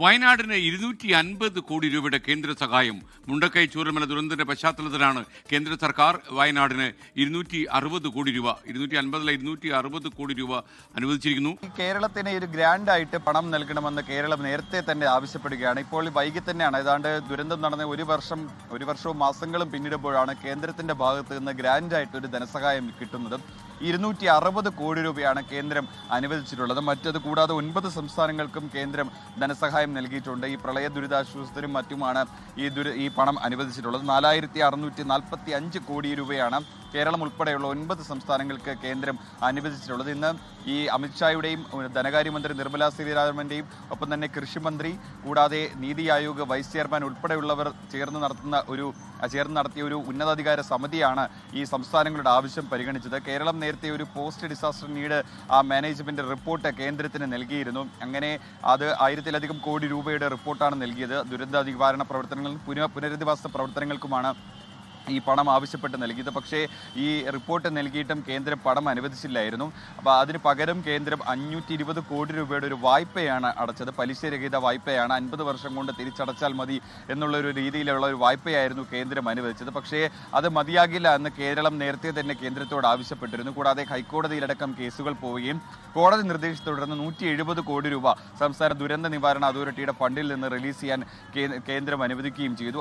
വയനാടിന് ഇരുന്നൂറ്റി അൻപത് കോടി രൂപയുടെ കേന്ദ്ര സഹായം. മുണ്ടക്കൈ ചൂരൽമല ദുരന്തത്തിന്റെ പശ്ചാത്തലത്തിലാണ് കേന്ദ്ര സർക്കാർ വയനാടിന് ഇരുന്നൂറ്റി അറുപത് കോടി രൂപ ഇരുന്നൂറ്റി അൻപതിലെ ഇരുന്നൂറ്റി അറുപത് കോടി രൂപ അനുവദിച്ചിരിക്കുന്നു. കേരളത്തിന് ഒരു ഗ്രാൻഡ് ആയിട്ട് പണം നൽകണമെന്ന് കേരളം നേരത്തെ തന്നെ ആവശ്യപ്പെടുകയാണ്. ഇപ്പോൾ വൈകി തന്നെയാണ്. ഏതാണ്ട് ദുരന്തം നടന്ന ഒരു വർഷം ഒരു വർഷവും മാസങ്ങളും പിന്നിടുമ്പോഴാണ് കേന്ദ്രത്തിന്റെ ഭാഗത്ത് നിന്ന് ഗ്രാൻഡായിട്ട് ഒരു ധനസഹായം കിട്ടുന്നത്. ഇരുന്നൂറ്റി അറുപത് കോടി രൂപയാണ് കേന്ദ്രം അനുവദിച്ചിട്ടുള്ളത്. മറ്റത് കൂടാതെ ഒൻപത് സംസ്ഥാനങ്ങൾക്കും കേന്ദ്രം ധനസഹായം നൽകിയിട്ടുണ്ട്. ഈ പ്രളയ ദുരിതാശ്വാസത്തിനും മറ്റുമാണ് ഈ ദുരി ഈ പണം അനുവദിച്ചിട്ടുള്ളത്. നാലായിരത്തി അറുന്നൂറ്റി നാൽപ്പത്തി അഞ്ച് കോടി രൂപയാണ് കേരളം ഉൾപ്പെടെയുള്ള ഒൻപത് സംസ്ഥാനങ്ങൾക്ക് കേന്ദ്രം അനുവദിച്ചിട്ടുള്ളത്. ഇന്ന് ഈ അമിത്ഷായുടെയും ധനകാര്യമന്ത്രി നിർമ്മലാ സീതാരാമന്റെയും ഒപ്പം തന്നെ കൃഷിമന്ത്രി കൂടാതെ നീതി ആയോഗ് വൈസ് ചെയർമാൻ ഉൾപ്പെടെയുള്ളവർ ചേർന്ന് നടത്തുന്ന ഒരു ചേർന്ന് നടത്തിയ ഒരു ഉന്നതാധികാര സമിതിയാണ് ഈ സംസ്ഥാനങ്ങളുടെ ആവശ്യം പരിഗണിച്ചത്. കേരളം നേരത്തെ ഒരു പോസ്റ്റ് ഡിസാസ്റ്റർ നീഡ് ആ മാനേജ്മെന്റ് റിപ്പോർട്ട് കേന്ദ്രത്തിന് നൽകിയിരുന്നു. അങ്ങനെ അത് ആയിരത്തിലധികം കോടി രൂപയുടെ റിപ്പോർട്ടാണ് നൽകിയത്. ദുരന്ത നിവാരണ പ്രവർത്തനങ്ങൾ പുനഃ പുനരധിവാസ പ്രവർത്തനങ്ങൾക്കുമാണ് ഈ പണം ആവശ്യപ്പെട്ട് നൽകിയത്. പക്ഷേ ഈ റിപ്പോർട്ട് നൽകിയിട്ടും കേന്ദ്രം പണം അനുവദിച്ചില്ലായിരുന്നു. അപ്പോൾ അതിന് പകരം കേന്ദ്രം അഞ്ഞൂറ്റി ഇരുപത് കോടി രൂപയുടെ ഒരു വായ്പയാണ് അടച്ചത്. പലിശരഹിത വായ്പയാണ് അൻപത് വർഷം കൊണ്ട് തിരിച്ചടച്ചാൽ മതി എന്നുള്ള ഒരു രീതിയിലുള്ള ഒരു വായ്പയായിരുന്നു കേന്ദ്രം അനുവദിച്ചത്. പക്ഷേ അത് മതിയാകില്ല എന്ന് കേരളം നേരത്തെ തന്നെ കേന്ദ്രത്തോട് ആവശ്യപ്പെട്ടിരുന്നു. കൂടാതെ ഹൈക്കോടതിയിലടക്കം കേസുകൾ പോവുകയും കോടതി നിർദ്ദേശത്തെ തുടർന്ന് നൂറ്റി എഴുപത് കോടി രൂപ സംസ്ഥാന ദുരന്ത നിവാരണ അതോറിറ്റിയുടെ ഫണ്ടിൽ നിന്ന് റിലീസ് ചെയ്യാൻ കേന്ദ്രം അനുവദിക്കുകയും ചെയ്തു.